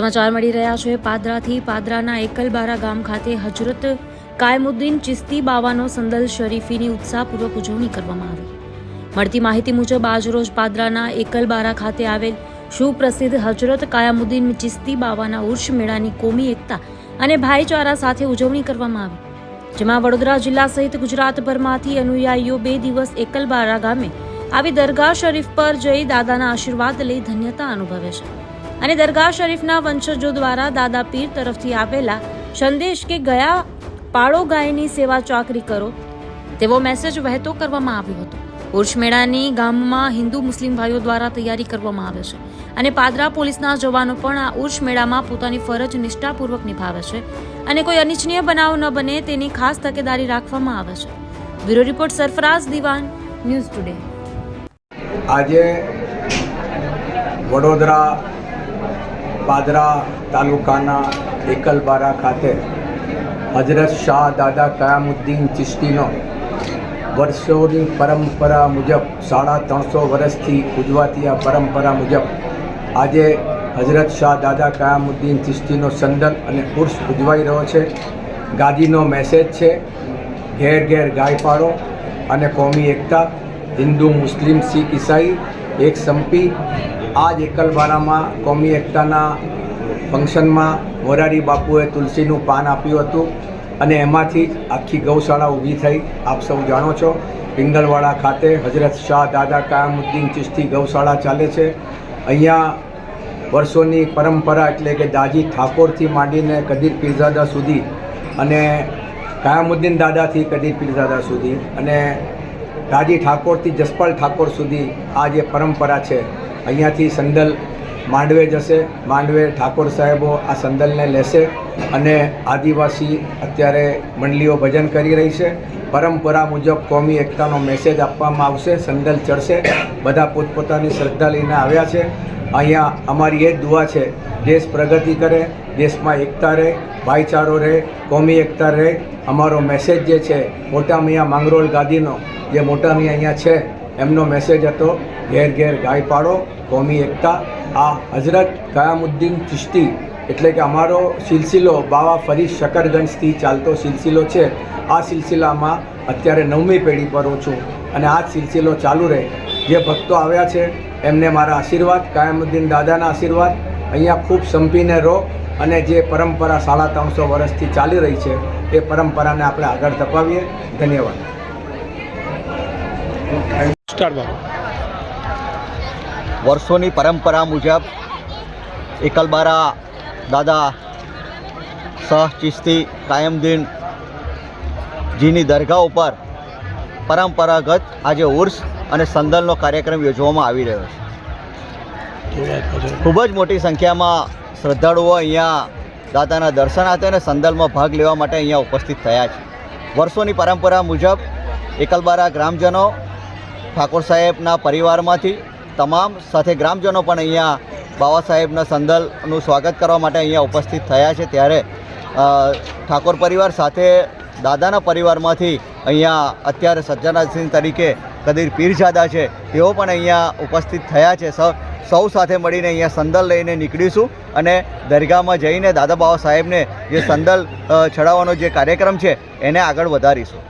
સમાચાર મળી રહ્યા છે. પાદરાથી પાદરાના એકલબારા ગામ ખાતે હજરત કાયમુદ્દીન ચિસ્તી બાવાનો સંદલ શરીફીની ઉત્સાહપૂર્વક ઉજવણી કરવામાં આવી. મળતી માહિતી મુજબ આજરોજ પાદરાના એકલબારા ખાતે આવેલ સુપ્રસિદ્ધ હજરત કાયામુદ્દીન ચિસ્તી બાવાના ઉર્ષ મેળાની કોમી એકતા અને ભાઈચારા સાથે ઉજવણી કરવામાં આવી. જેમાં વડોદરા જિલ્લા સહિત ગુજરાતભરમાંથી અનુયાયીઓ બે દિવસ એકલબારા ગામે આવી દરગાહ શરીફ પર જઈ દાદાના આશીર્વાદ લઈ ધન્યતા અનુભવે છે. અને દરગાહ શરીફના વંશજો દ્વારા દાદા પીર તરફથી આપેલા સંદેશ કે ગયા પાળો ગાયની સેવા ચાકરી કરો, તેવો મેસેજ વહેતો કરવામાં આવ્યો હતો. ઉર્ષમેળાની ગામમાં હિન્દુ મુસ્લિમ ભાઈઓ દ્વારા તૈયારી કરવામાં આવે છે અને પાદરા પોલીસના જવાનો પણ આ ઉર્ષમેળામાં પોતાની ફરજ નિષ્ઠાપૂર્વક નિભાવે છે અને કોઈ અનિચ્છનીય બનાવ ન બને તેની ખાસ તકેદારી રાખવામાં આવે છે. બ્યુરો રિપોર્ટ સરફરાઝ દિવાન, ન્યૂઝ ટુડે. આજે વડોદરા પાદરા તાલુકાના એકલબારા ખાતે હજરત શાહ દાદા કયામુદ્દીન ચિશ્તીનો વર્ષોની પરંપરા મુજબ, સાડા ત્રણસો વર્ષથી ઉજવાતી આ પરંપરા મુજબ આજે હજરત શાહ દાદા કયામુદ્દીન ચિશ્તીનો સંદન અને ઉર્સ ઉજવાઈ રહ્યો છે. ગાદીનો મેસેજ છે, ઘેર ઘેર ગાય પાડો અને કોમી એકતા, હિન્દુ, મુસ્લિમ, શીખ, ઈસાઈ, એક સંપી આ જ એકલબારામાં કોમી એકતાના ફંક્શનમાં મોરારી બાપુએ તુલસીનું પાન આપ્યું હતું અને એમાંથી જ આખી ગૌશાળા ઊભી થઈ. આપ સૌ જાણો છો, પિંગલવાડા ખાતે હજરત શાહ દાદા કાયમુદ્દીન ચિશ્તી ગૌશાળા ચાલે છે. અહીંયા વર્ષોની પરંપરા એટલે કે દાજી ઠાકોરથી માંડીને કદીર પીરઝાદા સુધી અને કાયમુદ્દીન દાદાથી કદીર પીરઝાદા સુધી અને દાજી ઠાકોરથી જસપાલ ઠાકોર સુધી આ જે પરંપરા છે અહીંયાથી સંદલ માંડવે જશે. માંડવે ઠાકોર સાહેબો આ સંદલને લેશે અને આદિવાસી અત્યારે મંડળીઓ ભજન કરી રહી છે. પરંપરા મુજબ કોમી એકતાનો મેસેજ આપવામાં આવશે. સંદલ ચડશે. બધા પોતપોતાની શ્રદ્ધા લઈને આવ્યા છે. અહીંયા અમારી એ જ દુઆ છે. દેશ પ્રગતિ કરે, દેશમાં એકતા રહે, ભાઈચારો રહે, કોમી એકતા રહે. અમારો મેસેજ જે છે, મોટા મિયા માંગરોળ ગાદીનો, જે મોટા મિયા અહીંયા છે એમનો મેસેજ હતો, ઘેર ઘેર ગાય પાડો, કોમી એકતા. આ હઝરત કયામુદ્દીન ચિશ્તી, એટલે કે અમારો સિલસિલો બાવા ફરી શકરગંજથી ચાલતો સિલસિલો છે, આ સિલસિલામાં અત્યારે નવમી પેઢી પર હું છું અને આ સિલસિલો ચાલુ રહે. જે ભક્તો આવ્યા છે, એમને મારા આશીર્વાદ, કાયમુદ્દીન દાદાના આશીર્વાદ. અહીંયા ખૂબ સંપીને રહો અને જે પરંપરા સાડા ત્રણસો વર્ષથી ચાલી રહી છે, એ પરંપરાને આપણે આગળ ધપાવીએ. ધન્યવાદ. બાબુ વર્ષોની પરંપરા મુજબ એકલબારા દાદા શાહ ચિશ્તી કાયમદીન જીની દરગાહ ઉપર પરંપરાગત આજે ઉર્સ અને સંદલનો કાર્યક્રમ યોજવામાં આવી રહ્યો છે. ખૂબ જ મોટી સંખ્યામાં શ્રદ્ધાળુઓ અહીંયા દાદાના દર્શનાર્થે અને સંદલમાં ભાગ લેવા માટે અહીંયા ઉપસ્થિત થયા છે. વર્ષોની પરંપરા મુજબ એકલબારા ગ્રામજનો ઠાકોર સાહેબના પરિવારમાંથી તમામ સાથે ગ્રામજનો પણ અહીંયા બાબા સાહેબના સંદલનું સ્વાગત કરવા માટે અહીંયા ઉપસ્થિત થયા છે. ત્યારે ઠાકોર પરિવાર સાથે દાદાના પરિવારમાંથી અહીંયા અત્યારે સજ્જનાસિંહ તરીકે કદીર પીરજાદા છે, તેઓ પણ અહીંયા ઉપસ્થિત થયા છે. સૌ સાથે મળીને અહીંયા સંદલ લઈને નીકળીશું અને દરગાહમાં જઈને દાદા બાબા સાહેબને જે સંદલ ચડાવવાનો જે કાર્યક્રમ છે, એને આગળ વધારીશું.